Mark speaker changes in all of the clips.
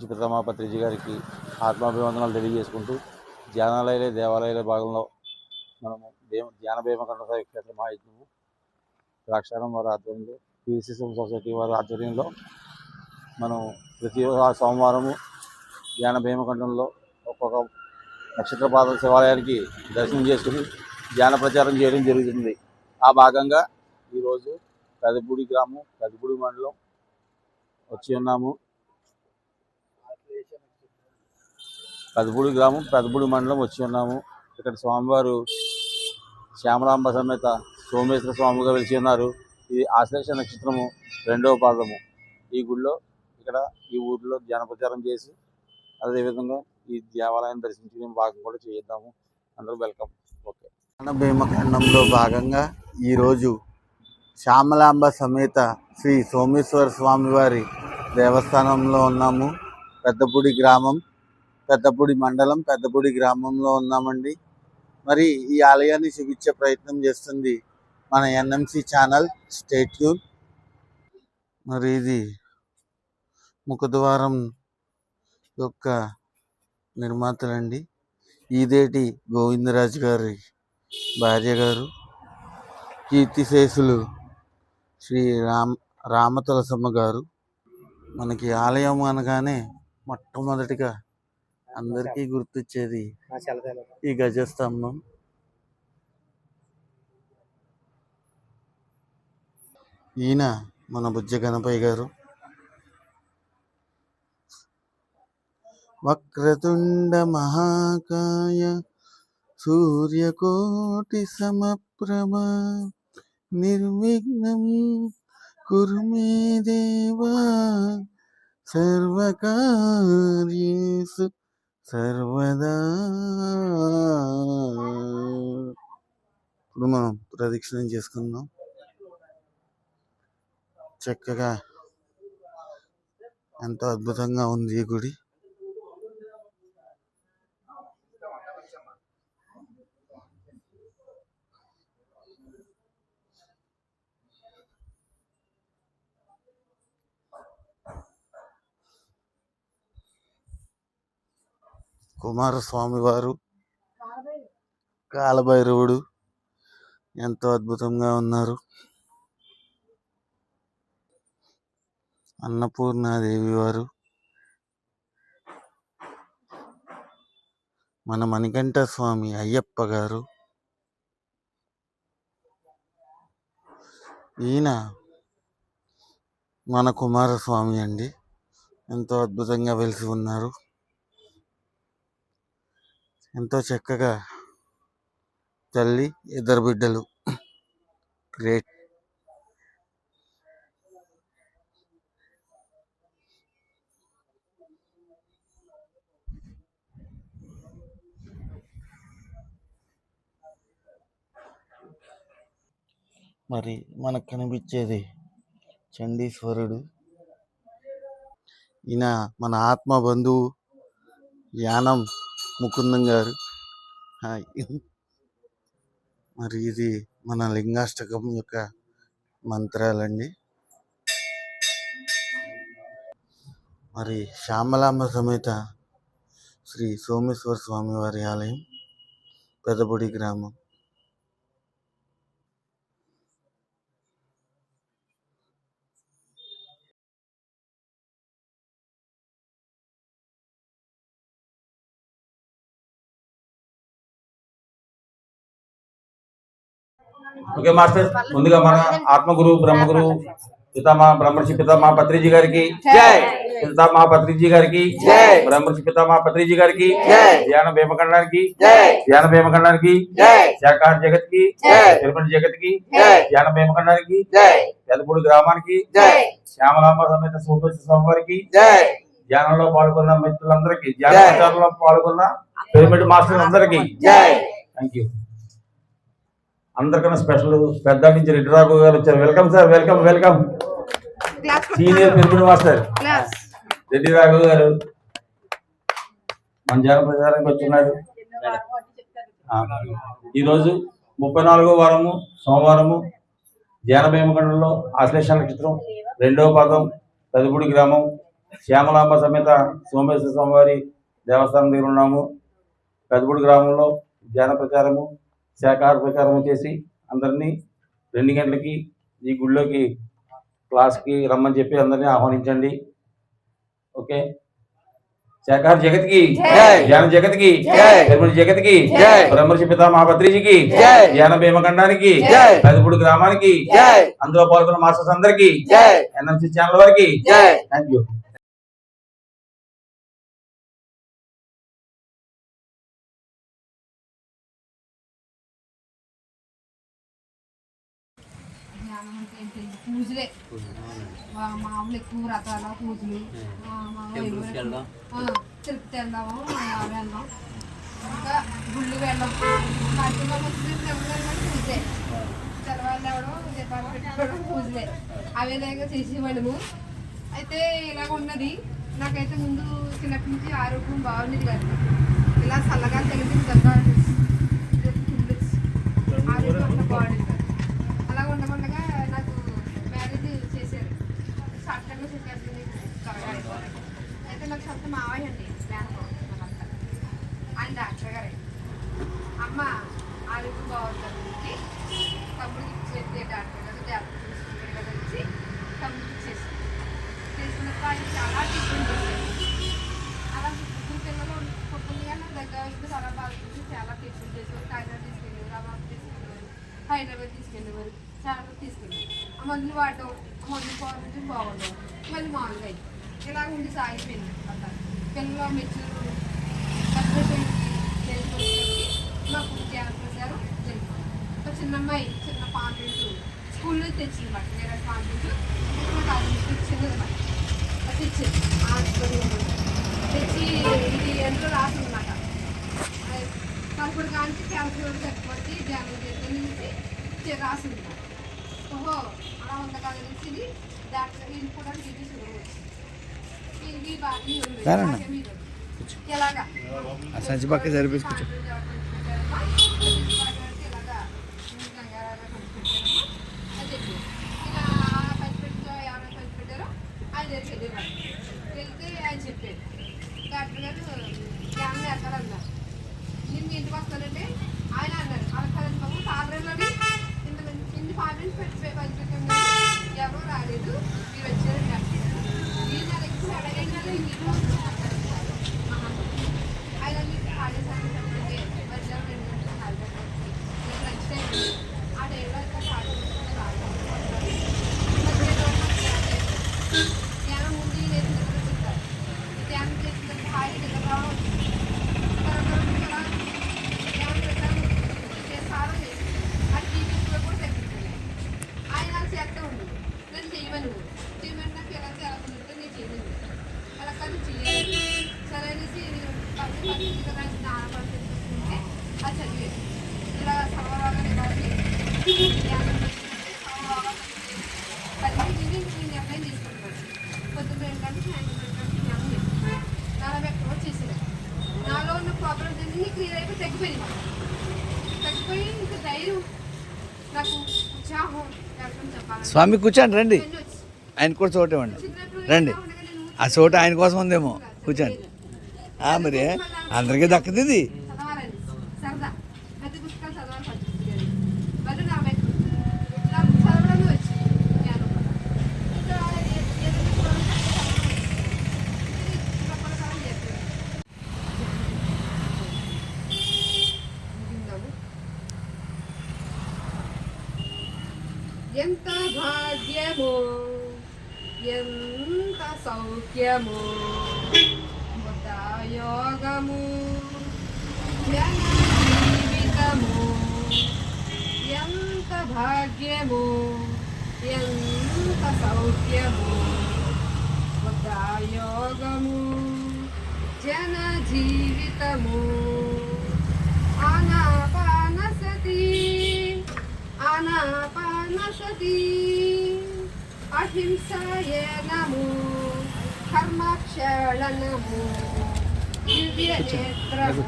Speaker 1: బ్రహ్మశ్రీ పితామా పత్రిజీ గారికి ఆత్మాభివందనాలు తెలియజేసుకుంటూ ధ్యానాలయ దేవాలయాల భాగంలో మనము దేవ ధ్యాన భీమకండ క్షేత్ర మహాయజ్ఞము ద్రాక్షారం వారి ఆధ్వర్యంలో పీసీసీ సొసైటీ వారి ఆధ్వర్యంలో మనం ప్రతి సోమవారము ధ్యాన భీమకండంలో ఒక్కొక్క నక్షత్రపాద శివాలయానికి దర్శనం చేసుకుని ధ్యాన ప్రచారం చేయడం జరుగుతుంది. ఆ భాగంగా ఈరోజు పెదపూడి గ్రామం పెదపూడి మండలం వచ్చి ఉన్నాము. పెదపూడి గ్రామం పెదపూడి మండలం వచ్చి ఉన్నాము. ఇక్కడ స్వామివారు శ్యామలాంబ సమేత సోమేశ్వర స్వామిగా వెలిసి ఉన్నారు. ఇది ఆశ్లేష నక్షత్రము రెండవ పాదము. ఈ గుడిలో ఇక్కడ ఈ ఊరిలో ధ్యానప్రచారం చేసి అదేవిధంగా ఈ దేవాలయాన్ని దర్శించి భాగం కూడా చేద్దాము అందరూ వెల్కమ్. ఓకే.
Speaker 2: భీమఖండంలో భాగంగా ఈరోజు శ్యామలాంబ సమేత శ్రీ సోమేశ్వర స్వామివారి దేవస్థానంలో ఉన్నాము. పెద్దపూడి గ్రామం పెద్దపూడి మండలం పెద్దపూడి గ్రామంలో ఉన్నామండి. మరి ఈ ఆలయాన్ని చూపించే ప్రయత్నం చేస్తుంది మన ఎన్ఎంసి ఛానల్ స్టేట్ ట్యూన్ మరి ఇది ముఖద్వారం యొక్క నిర్మాతలండి. ఈదేటి గోవిందరాజు గారి భార్య గారు. కీర్తిశేషులు శ్రీ రామ్ రామతులసమ్మ గారు. మనకి ఆలయం అనగానే మొట్టమొదటిగా అందరికీ గుర్తొచ్చేది ఈ గజస్తంభం. ఈయన మన బుజ్జ గణపయ్య గారు. వక్రతుండ మహాకాయ సూర్యకోటి సమప్రభ నిర్విఘ్నం కురు మే దేవా సర్వకార్యేషు సర్వదా. ఇప్పుడు మనం ప్రదక్షిణం చేసుకుందాం. చక్కగా ఎంతో అద్భుతంగా ఉంది ఈ గుడి. కుమారస్వామి వారు కాలభైరవుడు ఎంతో అద్భుతంగా ఉన్నారు. అన్నపూర్ణాదేవి వారు మన మణికంఠ స్వామి అయ్యప్ప గారు ఈయన మన కుమారస్వామి అండి. ఎంతో అద్భుతంగా వెలిసి ఉన్నారు. ఎంతో చక్కగా తల్లి ఇద్దరు బిడ్డలు. గ్రేట్ మరి మనకు కనిపించేది చండీశ్వరుడు. ఈయన మన ఆత్మ బంధువు యానం ముకుందం గారు. హాయ్. మరి ఇది మన లింగాష్టకం యొక్క మంత్రాలండి. మరి శ్యామలాంబ సమేత శ్రీ సోమేశ్వర స్వామి వారి ఆలయం పెదపొడి గ్రామం.
Speaker 1: ఓకే మాస్టర్ ముందుగా మన ఆత్మగురు బ్రహ్మగురు పితామా బ్రహ్మర్షి పితామా పత్రిజీ గారికి
Speaker 3: జై.
Speaker 1: పితామా పత్రిజీ గారికి
Speaker 3: జై.
Speaker 1: బ్రహ్మర్షి పితామా పత్రిజీ గారికి
Speaker 3: జై.
Speaker 1: ధ్యాన భీమఖండానికి
Speaker 3: జై.
Speaker 1: ధ్యాన భీమఖండానికి
Speaker 3: జై.
Speaker 1: శాఖాహార జగత్కి
Speaker 3: జై.
Speaker 1: తిరుపతి జగత్కి
Speaker 3: జై.
Speaker 1: ధ్యాన భీమఖండానికి
Speaker 3: జై
Speaker 1: పెదపూడి గ్రామానికి
Speaker 3: జై
Speaker 1: శ్యామలాంబ సమేత సోమేశ్వర స్వామి వారికి
Speaker 3: జై
Speaker 1: ధ్యానంలో పాల్గొన్న మిత్రులందరికీ ధ్యాన
Speaker 3: జై.
Speaker 1: ప్రచారంలో పాల్గొన్న పిరమిడ్ మాస్టర్ అందరికీ
Speaker 3: జై
Speaker 1: థ్యాంక్ యూ అందరికన్నా స్పెషల్ పెద్ద నుంచి రెడ్డి రాఘు గారు వచ్చారు. Welcome sir welcome welcome. Senior pyramid master. Reddy Raghu గారు. మన జన ప్రచారానికి వచ్చిన్నారు. ఆ, ఈరోజు ముప్పై నాలుగో వారము సోమవారము ధ్యాన భీమకండంలో ఆశ్లేష నక్షత్రం రెండవ పాదం పెదపూడి గ్రామం శ్యామలాంబ సమేత సోమేశ్వర స్వామివారి దేవస్థానం దగ్గర ఉన్నాము. పెద్దపూడి గ్రామంలో ధ్యాన ప్రచారము శాఖాహార ప్రచారము చేసి అందరినీ రెండు గంటలకి ఈ గుళ్ళోకి క్లాస్కి రమ్మని చెప్పి అందరినీ ఆహ్వానించండి ఓకే శాఖాహార జగత్కి
Speaker 3: జై.
Speaker 1: ధ్యాన జగత్కి. నిర్మల జగత్కి. బ్రహ్మర్షి పితా మహాభద్రిజీకి
Speaker 3: జై.
Speaker 1: ధ్యాన భీమఖండానికి
Speaker 3: జై.
Speaker 1: పెద్దపూడి గ్రామానికి. అందులో పాల్గొన్న మాస్టర్స్ అందరికి. ఎన్ఎంసి ఛానల్ వారికి. థ్యాంక్ యూ
Speaker 4: జ్ఞానం అంటే? పూజలే. మా- మామూలు ఎక్కువ రకాల పూజలు. తిరుపతి వెళ్దాము అవి వెళ్దాం. ఇంకా గుళ్ళు వెళ్ళాం వచ్చింది తెలంగాణ పూజే తెల్లవాళ్ళు ఎవడం దీపాలు పెట్టుకోవడం పూజలే. అవే లేక చేసేవాళ్ళము. అయితే ఇలాగ ఉన్నది. నాకైతే ముందు చిన్నప్పటి నుంచి ఆరోగ్యం బాగుండేది కాదు. ఇలా చల్లగా తగిలింది దగ్గర ఆరోగ్యం అంతా బాగుండేది. నాకు సొంత మావయ్య అండి అమ్మాయి చిన్న పాంప్లెంట్ స్కూల్ నుంచి తెచ్చింది మాట వేరే పాంప్లెంట్ ఇచ్చింది అనమాట తెచ్చింది ఆంధ్రప్రదేశ్ తెచ్చి ఇది ఎంతో రాసింది అనమాట కలుపుడు కానీ క్యాన్సర్ ధ్యానం చేసిన నుంచి రాసింది ఓహో అలా ఉంది కదా అనేసి ఇది డాక్టర్ ఇది కూడా చూపించింది ఇది బాగా? ఎలాగా?
Speaker 3: సంచి పక్క జరిపించుకోవచ్చు
Speaker 4: మంది ఇన్ని ఫార్మేట్స్ ఎవరూ రాలేదు మీరు వచ్చారు ఈ నా అడగండి నాలో ఉన్న ప్రాబ్లమ్స్ క్లియర్ అయిపోయి తగ్గిపోయింది తగ్గిపోయి ఇంకా ధైర్యం నాకు ఉత్సాహం
Speaker 3: స్వామి కూర్చోండి రండి. ఆయన కూడా చోట ఇవ్వండి. రండి. ఆ చోట ఆయన కోసం ఉందేమో. కూర్చోండి. మరి అందరికీ దక్కుతుంది ఇది
Speaker 4: చదవాలని సరదా ప్రతి పుస్తకాలు చదవాలి పద్ధతి మరి నా మెట్టు నాకు చదవడమే వచ్చి జ్ఞానం కూడా. ఇంకా ఏ- ఏదైనా చూడాలంటే చదవడం వచ్చు. ఇది రకరకాలు చేస్తాను. ముగిందాము. ఎంత భాగ్యము ఎంత నిత్యము యోగము జీవితము ఎంత భాగ్యము ఎంత సౌఖ్యము యోగము జన జీవితము అనాపానసతి ఆనాపానసతి అహింసాయే నమో. కర్మక్షళనము దివ్య నేత్రము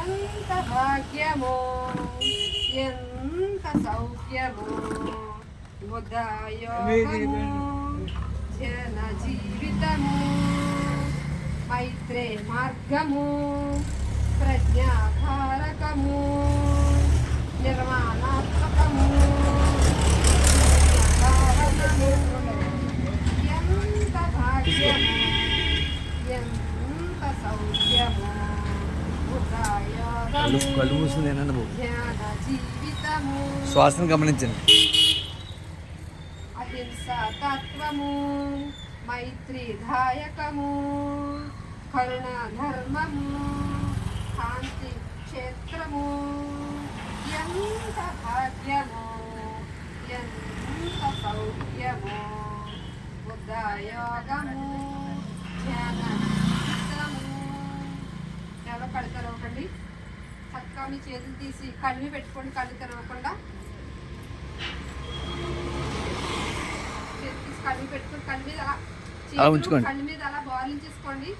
Speaker 4: ఎంత భాగ్యమో ఎంత సౌఖ్యమో ఉదయోగము జన జీవితము మైత్రే మార్గము ప్రజ్ఞాధారకము నిర్మాణాత్మకము కారణము. ఎంత భాగ్యము ఎంత సౌఖ్యము
Speaker 3: కళ్ళు
Speaker 4: ఉదయోగము
Speaker 3: కళ్ళు మూసుకుని తినండి బాబు
Speaker 4: జ్ఞాన జీవితము
Speaker 3: శ్వాసను గమనించండి.
Speaker 4: అహింస తత్వము మైత్రిదాయకము కరుణ ధర్మము కాంతి క్షేత్రము ఎంత భాగ్యము ఎంత సౌఖ్యము బుద్ధయోగము ధ్యాన జీవితము ఎవరో కళ్ళు తెరవకండి? చక్కగా మీ చేతులు తీసి కళ్ళు పెట్టుకోండి కళ్ళు తెరవకుండా కళ్ళు పెట్టుకొని కళ్ళు మీద అలా
Speaker 3: ఉంచుకోండి.
Speaker 4: కళ్ళు మీద అలా బాలించేసుకోండి.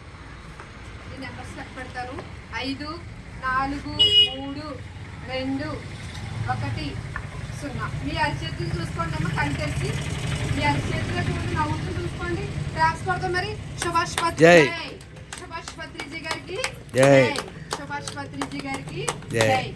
Speaker 4: ఈ నెంబర్స్ లెక్క పెడతారు. ఐదు నాలుగు మూడు రెండు ఒకటి సున్నా. మీ అరిచేతులు చూసుకోండి అమ్మ తెరిచి. మీ అరిచేతులు చూడండి నవ్వుతూ చూసుకోండి. కొడతాం మరి. సుభాష్ పత్రి. సుభాష్ పత్రిజీ గారికి. సుభాష్ పత్రిజీ గారికి
Speaker 3: జై.